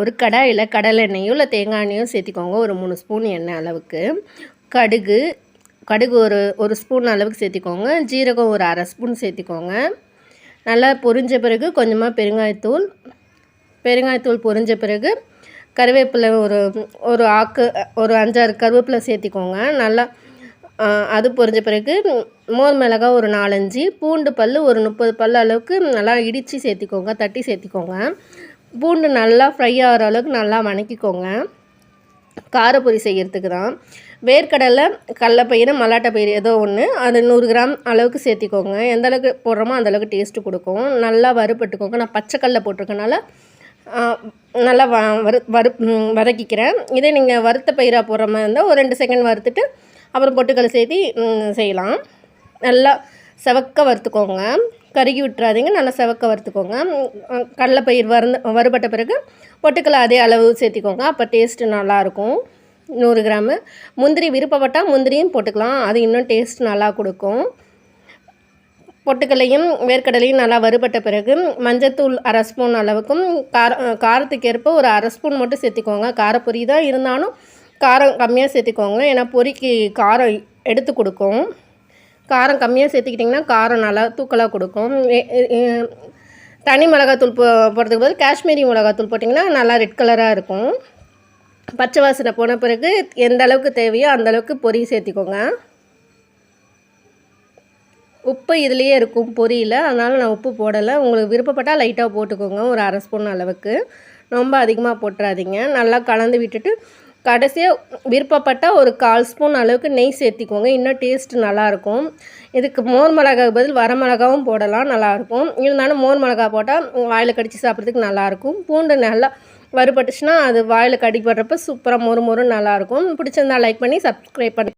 ஒரு கடாயில் கடலை எண்ணெயோ இல்லை தேங்காய் எண்ணெயோ சேர்த்திக்கோங்க. ஒரு மூணு ஸ்பூன் எண்ணெய் அளவுக்கு. கடுகு கடுகு ஒரு ஒரு ஸ்பூன் அளவுக்கு சேர்த்திக்கோங்க. ஜீரகம் ஒரு அரை ஸ்பூன் சேர்த்திக்கோங்க. நல்லா பொரிஞ்ச பிறகு கொஞ்சமாக பெருங்காயத்தூள். பெருங்காயத்தூள் பொரிஞ்ச பிறகு கருவேப்பிலை ஒரு ஒரு ஆக்கு ஒரு அஞ்சாறு கருவேப்பிலை சேர்த்திக்கோங்க. நல்லா அது பொரிஞ்ச பிறகு மோர் மிளகாய் ஒரு நாலஞ்சு பூண்டு பல் ஒரு முப்பது பல் அளவுக்கு நல்லா இடித்து சேர்த்திக்கோங்க தட்டி சேர்த்திக்கோங்க. பூண்டு நல்லா ஃப்ரை ஆகிற அளவுக்கு நல்லா வணக்கிக்கோங்க. காரப்பொரி செய்கிறதுக்கு தான். வேர்க்கடலை கடலப்பயிறு மல்லாட்டை பயிறு ஏதோ ஒன்று அது நூறு கிராம் அளவுக்கு சேர்த்திக்கோங்க. எந்த அளவுக்கு போடுறோமோ அந்தளவுக்கு டேஸ்ட்டு கொடுக்கும். நல்லா வறுப்பட்டுக்கோங்க நான் பச்சைக்கடலை போட்டிருக்கனால நல்லா வ வறு வறு வதக்கிக்கிறேன். இதே நீங்கள் வறுத்த பயிராக போடுற மாதிரி இருந்தால் ஒரு ரெண்டு செகண்ட் வறுத்துட்டு அப்புறம் பொட்டுக்கடலை சேர்த்தி செய்யலாம். நல்லா செவக்க வறுத்துக்கோங்க. கருகி விட்டுறாதீங்க. நல்லா செவக்க வறுத்துக்கோங்க. கடலைப்பயிர் வறுந்த வறுபட்ட பிறகு பொட்டுக்கடலை அதே அளவு சேர்த்திக்கோங்க. அப்போ டேஸ்ட்டு நல்லாயிருக்கும். நூறு கிராமு. முந்திரி விருப்பப்பட்டால் முந்திரியும் போட்டுக்கலாம். அது இன்னும் டேஸ்ட் நல்லா கொடுக்கும். பொட்டுக்கல்லையும் வேர்க்கடலையும் நல்லா வறுபட்ட பிறகு மஞ்சத்தூள் அரை ஸ்பூன் அளவுக்கும் கார காரத்துக்கேற்ப ஒரு அரை ஸ்பூன் மட்டும் சேர்த்திக்கோங்க. காரப்பொரி தான் இருந்தாலும் காரம் கம்மியாக சேர்த்திக்கோங்க. ஏன்னா பொரிக்கு காரம் எடுத்து கொடுக்கும். காரம் கம்மியாக சேர்த்துக்கிட்டிங்கன்னா காரம் நல்லா தூக்கலாக கொடுக்கும். தனி மிளகாத்தூள் போ போடுறதுக்கு பதில் காஷ்மீரி மிளகாத்தூள் போட்டிங்கன்னா நல்லா ரெட் கலராக இருக்கும். பச்சை வாசனை போன பிறகு எந்த அளவுக்கு தேவையோ அந்தளவுக்கு பொறி சேர்த்திக்கோங்க. உப்பு இதுலேயே இருக்கும் பொரியில். அதனால் நான் உப்பு போடலை. உங்களுக்கு விருப்பப்பட்டால் லைட்டாக போட்டுக்கோங்க. ஒரு அரை ஸ்பூன் அளவுக்கு. ரொம்ப அதிகமாக போட்டுறாதீங்க. நல்லா கலந்து விட்டுட்டு கடைசியாக விருப்பப்பட்டால் ஒரு கால் ஸ்பூன் அளவுக்கு நெய் சேர்த்திக்கோங்க. இன்னும் டேஸ்ட் நல்லாயிருக்கும். இதுக்கு மோர் மிளகாய் பதில் வர மிளகாவும் போடலாம் நல்லாயிருக்கும். இருந்தாலும் மோர் மிளகா போட்டால் வாயில் கடித்து சாப்பிட்றதுக்கு நல்லாயிருக்கும். பூண்டு நல்லா வறுபட்டுச்சுன்னா அது வாயில் கடிப்படுறப்ப சூப்பராக மொறு மொறு நல்லாயிருக்கும். பிடிச்சிருந்தா லைக் பண்ணி சப்ஸ்கிரைப் பண்ணி